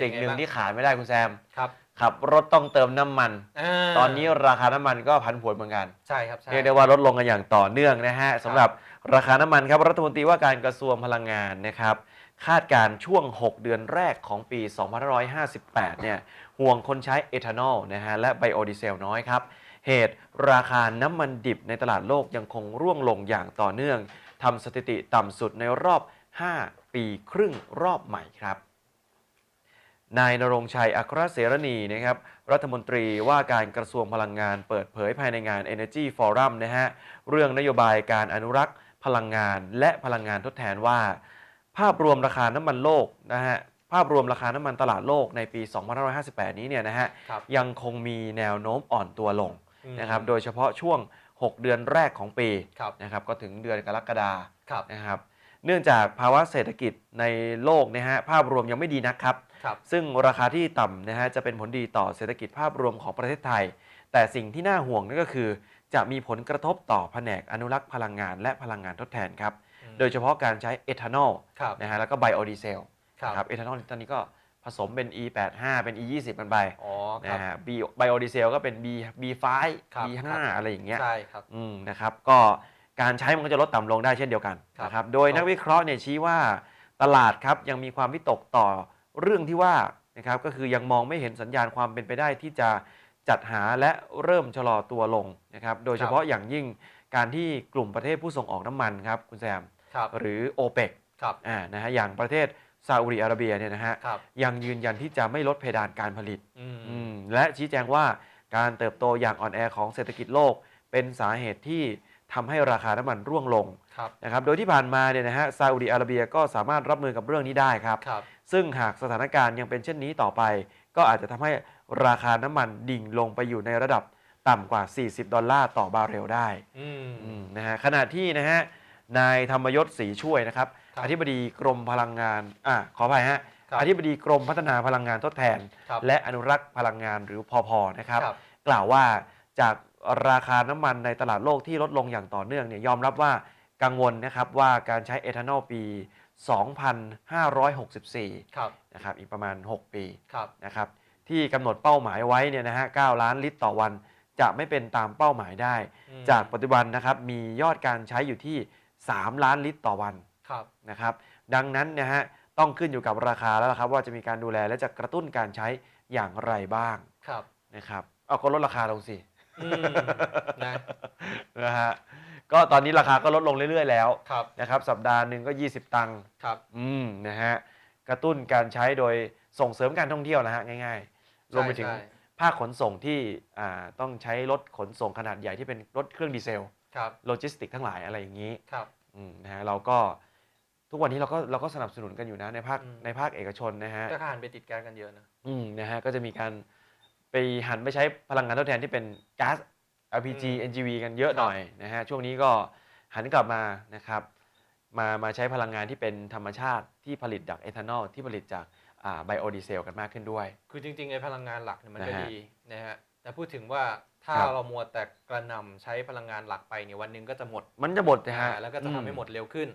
สิ่งหนึ่งที่ขาดไม่ได้คุณแซมครับขับรถต้องเติมน้ำมันาตอนนี้ราคาน้ำมันก็ผันผวนเหมือนกัน ใช่ครับใช่เรียกได้ว่าลดลงกันอย่างต่อเนื่องนะฮะสำหรับราคาน้ำมันครับรัฐมนตรีว่าการกระทรวงพลังงานนะครับ คาดการณ์ช่วง 6 เดือนแรกของปี 2558 เนี่ยห่วงคนใช้เอทานอลนะฮะและไบโอดีเซลน้อยครับ เหตุราคาน้ำมันดิบในตลาดโลกยังคงร่วงลงอย่างต่อเนื่องทำสถิติต่ำสุดในรอบ 5 ปีครึ่งรอบใหม่ครับ นายนรงค์ชัยอัครเสรณีนะครับรัฐมนตรีว่าการกระทรวงพลังงานเปิดเผยภายในงาน Energy Forum นะฮะเรื่องนโยบายการอนุรักษ์ พลังงานและพลังงานทดแทนว่า ภาพรวมราคาน้ำมันโลกนะฮะภาพรวมราคาน้ำมันตลาดโลกในปี 2558 นี้เนี่ยนะฮะครับยังคงมีแนวโน้มอ่อนตัวลงอืมนะครับโดยเฉพาะช่วง 6 เดือนแรกของปีครับนะครับก็ถึงเดือนกรกฎาครับนะครับ เนื่องจากภาวะเศรษฐกิจในโลกนะฮะภาพรวมยังไม่ดีนักครับครับ ซึ่งราคาที่ต่ำนะฮะจะเป็นผลดีต่อเศรษฐกิจภาพรวมของประเทศไทย แต่สิ่งที่น่าห่วงนั่นก็คือ จะมีผลกระทบต่อแผนกอนุรักษ์พลังงานและพลังงานทดแทนครับอืมโดยเฉพาะการใช้เอทานอลครับนะฮะแล้วก็ไบโอดีเซลครับครับเอทานอลตอนนี้ก็ผสมเป็น E85 เป็น E20 กันไปอ๋อครับนะฮะไบโอดีเซลก็เป็น B B5 ครับ B5 ครับอะไรอย่างเงี้ยใช่ครับอืมนะครับก็ การใช้มันก็จะลดต่ำลงได้เช่นเดียวกันครับนะครับโดยนักวิเคราะห์เนี่ยชี้ว่าตลาดครับยังมีความวิตกต่อเรื่องที่ว่านะครับก็คือยังมองไม่เห็นสัญญาณความเป็นไปได้ที่จะจัดหาและเริ่มชะลอตัวลงนะครับโดยเฉพาะอย่างยิ่งการที่กลุ่มประเทศผู้ส่งออกน้ำมันครับคุณแซมครับหรือโอเปกครับอ่านะฮะอย่างประเทศซาอุดิอาระเบียเนี่ยนะฮะครับยังยืนยันที่จะไม่ลดเพดานการผลิตอืมอืมและชี้แจงว่าการเติบโตอย่างอ่อนแอของเศรษฐกิจโลก เป็นสาเหตุที่ ทำให้ราคาน้ำมันร่วงลงครับนะครับโดยที่ผ่านมาเนี่ยนะฮะซาอุดิอาระเบียก็สามารถรับมือกับเรื่องนี้ได้ครับครับซึ่งหากสถานการณ์ยังเป็นเช่นนี้ต่อไป ก็อาจจะทำให้ราคาน้ำมันดิ่งลงไปอยู่ในระดับต่ำกว่า 40 ดอลลาร์ต่อบาร์เรลได้อืมอืมนะฮะขณะที่นะฮะนายธรรมยศศรีช่วยนะครับครับอธิบดีกรมพลังงานอะขออภัยฮะครับอธิบดีกรมพัฒนาพลังงานทดแทนครับและอนุรักษ์พลังงานหรือพอพอนะครับครับกล่าวว่าจาก ราคาน้ำมันในตลาดโลกที่ลดลงอย่างต่อเนื่องเนี่ยยอมรับว่ากังวลนะครับว่าการใช้เอทานอลปี 2564ครับนะครับอีกประมาณ 6 ปีครับนะครับที่กำหนดเป้าหมายไว้เนี่ยนะฮะ9ล้านลิตรต่อวันจะไม่เป็นตามเป้าหมายได้อืมจากปัจจุบันนะครับมียอดการใช้อยู่ที่ 3 ล้านลิตรต่อวันครับนะครับดังนั้นนะฮะต้องขึ้นอยู่กับราคาแล้วล่ะครับว่าจะมีการดูแลและจะกระตุ้นการใช้อย่างไรบ้างครับนะครับเอาก็ลดราคาลงสิอืม นะนะฮะก็ตอนนี้ราคาก็ลดลงเรื่อย ๆ แล้วครับนะครับสัปดาห์หนึ่งก็ 20 ตังค์ครับ อืมนะฮะกระตุ้นการใช้โดยส่งเสริมการท่องเที่ยวนะฮะง่าย ๆ รวมไปถึงใช่ ภาคขนส่งที่อ่าต้องใช้รถขนส่งขนาดใหญ่ที่เป็นรถเครื่องดีเซลครับโลจิสติกทั้งหลายอะไรอย่างนี้ ครับ อืมนะฮะเราก็ทุกวันนี้เราก็เราก็สนับสนุนกันอยู่นะในภาคอืม ในภาคเอกชนนะฮะก็หันไปติดแก๊สกันเยอะนะ อืมนะฮะก็จะมีการ ไปหันไปใช้พลังงานทดแทนที่เป็นก๊าซ LPG อืม NGV กันเยอะหน่อยนะฮะช่วงนี้ก็หันกลับมานะครับมามาใช้พลังงานที่เป็นธรรมชาติที่ผลิตจากเอทานอลที่ผลิตจากไบโอดีเซลกันมากขึ้นด้วย คือจริงๆไอ้พลังงานหลักเนี่ยมันก็นะฮะดีนะฮะแต่พูดถึงว่าถ้าครับเรามัวแต่กระหน่ำใช้พลังงานหลักไปเนี่ยวันหนึ่งก็จะหมดมันจะหมดนะฮะอ่าแล้วก็จะทำให้หมดเร็วขึ้น